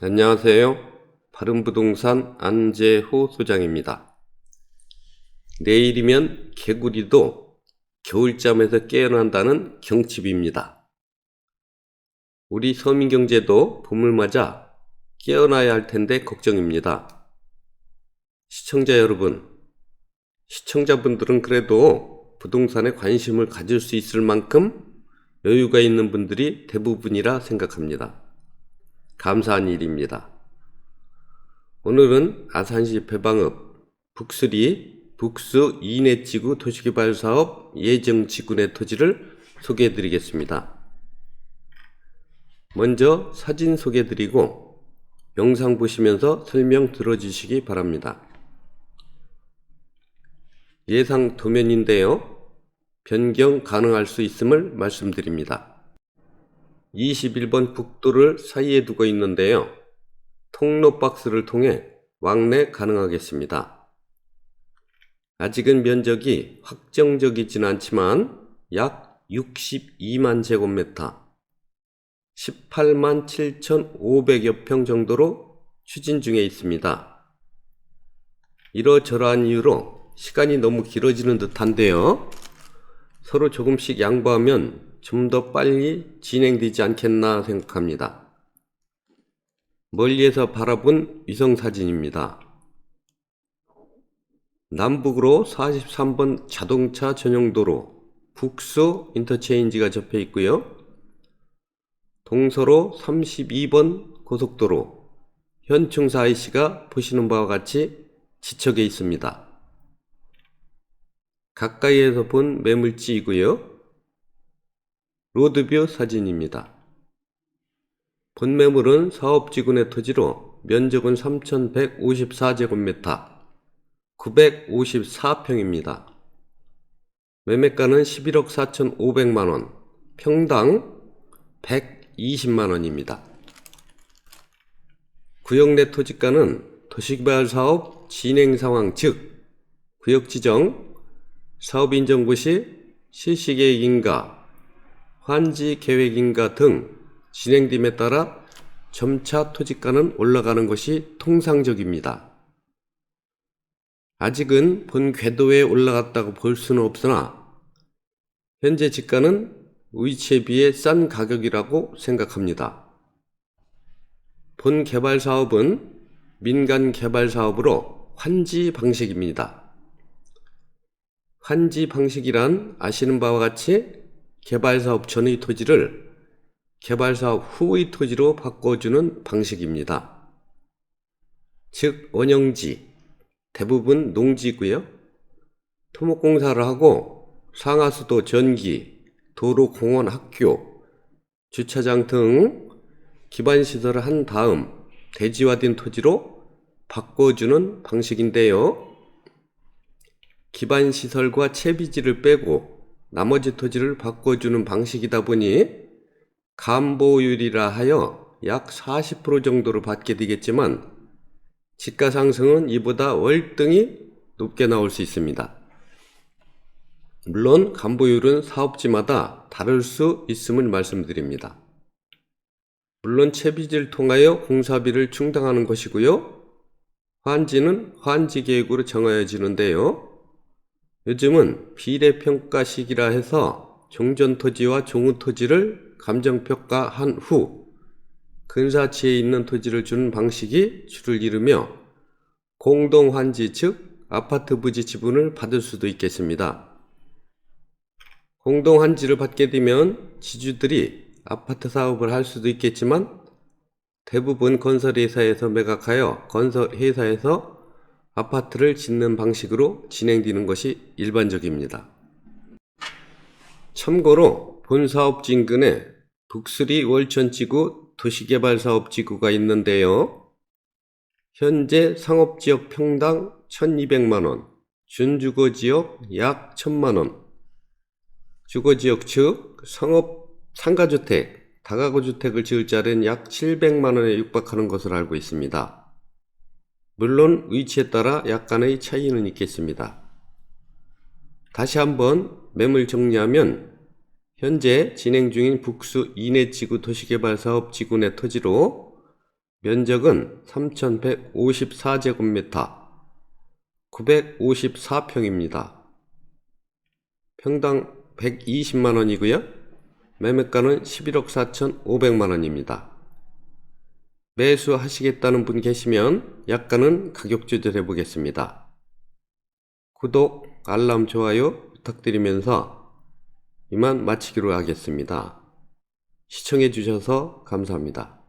안녕하세요. 바른부동산 안재호 소장입니다. 내일이면 개구리도 겨울잠에서 깨어난다는 경칩입니다. 우리 서민경제도 봄을 맞아 깨어나야 할 텐데 걱정입니다. 시청자 여러분, 시청자분들은 그래도 부동산에 관심을 가질 수 있을 만큼 여유가 있는 분들이 대부분이라 생각합니다. 감사한 일입니다. 오늘은 아산시 배방읍 북수리 북수 이내지구 도시개발사업 예정지구내 토지를 소개해 드리겠습니다. 먼저 사진 소개해 드리고 영상 보시면서 설명 들어주시기 바랍니다. 예상 도면인데요. 변경 가능할 수 있음을 말씀드립니다. 21번 국도를 사이에 두고 있는데요. 통로 박스를 통해 왕래 가능하겠습니다. 아직은 면적이 확정적이진 않지만 약 62만 제곱미터, 18만 7,500여 평 정도로 추진 중에 있습니다. 이러저러한 이유로 시간이 너무 길어지는 듯한데요. 서로 조금씩 양보하면 좀 더 빨리 진행되지 않겠나 생각합니다. 멀리에서 바라본 위성 사진입니다. 남북으로 43번 자동차 전용도로 북수 인터체인지가 접해 있고요. 동서로 32번 고속도로 현충사 IC가 보시는 바와 같이 지척에 있습니다. 가까이에서 본 매물지이고요. 로드뷰 사진입니다. 본 매물은 사업지구내 토지로 면적은 3,154제곱미터, 954평입니다. 매매가는 11억 4,500만원, 평당 120만원입니다. 구역 내 토지가는 도시개발 사업 진행 상황 즉 구역 지정, 사업 인정부 시 실시계획 인가, 환지 계획 인가 등 진행됨에 따라 점차 토지가는 올라가는 것이 통상적입니다. 아직은 본 궤도에 올라갔다고 볼 수는 없으나 현재 지가는 위치에 비해 싼 가격이라고 생각합니다. 본 개발 사업은 민간 개발 사업으로 환지 방식입니다. 환지 방식이란 아시는 바와 같이 개발 사업 전의 토지를 개발 사업 후의 토지로 바꿔주는 방식입니다. 즉 원형지 대부분 농지고요. 토목공사를 하고 상하수도 전기, 도로, 공원, 학교, 주차장 등 기반시설을 한 다음 대지화된 토지로 바꿔주는 방식인데요. 기반 시설과 채비지를 빼고 나머지 토지를 바꿔주는 방식이다 보니 감보율이라 하여 약 40% 정도로 받게 되겠지만 지가 상승은 이보다 월등히 높게 나올 수 있습니다. 물론 감보율은 사업지마다 다를 수 있음을 말씀드립니다. 물론 채비지를 통하여 공사비를 충당하는 것이고요. 환지는 환지 계획으로 정하여지는데요. 요즘은 비례평가식이라 해서 종전 토지와 종우토지를 감정평가한 후 근사치에 있는 토지를 주는 방식이 주를 이루며 공동환지 즉 아파트 부지 지분을 받을 수도 있겠습니다. 공동환지를 받게 되면 지주들이 아파트 사업을 할 수도 있겠지만 대부분 건설회사에서 매각하여 건설회사에서 아파트를 짓는 방식으로 진행되는 것이 일반적입니다. 참고로 본 사업지 인근에 북수리 월천지구 도시개발사업지구가 있는데요. 현재 상업지역 평당 1200만원, 준주거지역 약 1000만원, 주거지역 즉 상업 상가주택, 다가구 주택을 지을 자리는 약 700만원에 육박하는 것으로 알고 있습니다. 물론 위치에 따라 약간의 차이는 있겠습니다. 다시 한번 매물 정리하면 현재 진행 중인 북수 이내 지구 도시개발 사업 지구 내 토지로 면적은 3,154제곱미터 954평입니다. 평당 120만 원이고요. 매매가는 11억 4,500만 원입니다. 매수하시겠다는 분 계시면 약간은 가격 조절해 보겠습니다. 구독, 알람, 좋아요 부탁드리면서 이만 마치기로 하겠습니다. 시청해 주셔서 감사합니다.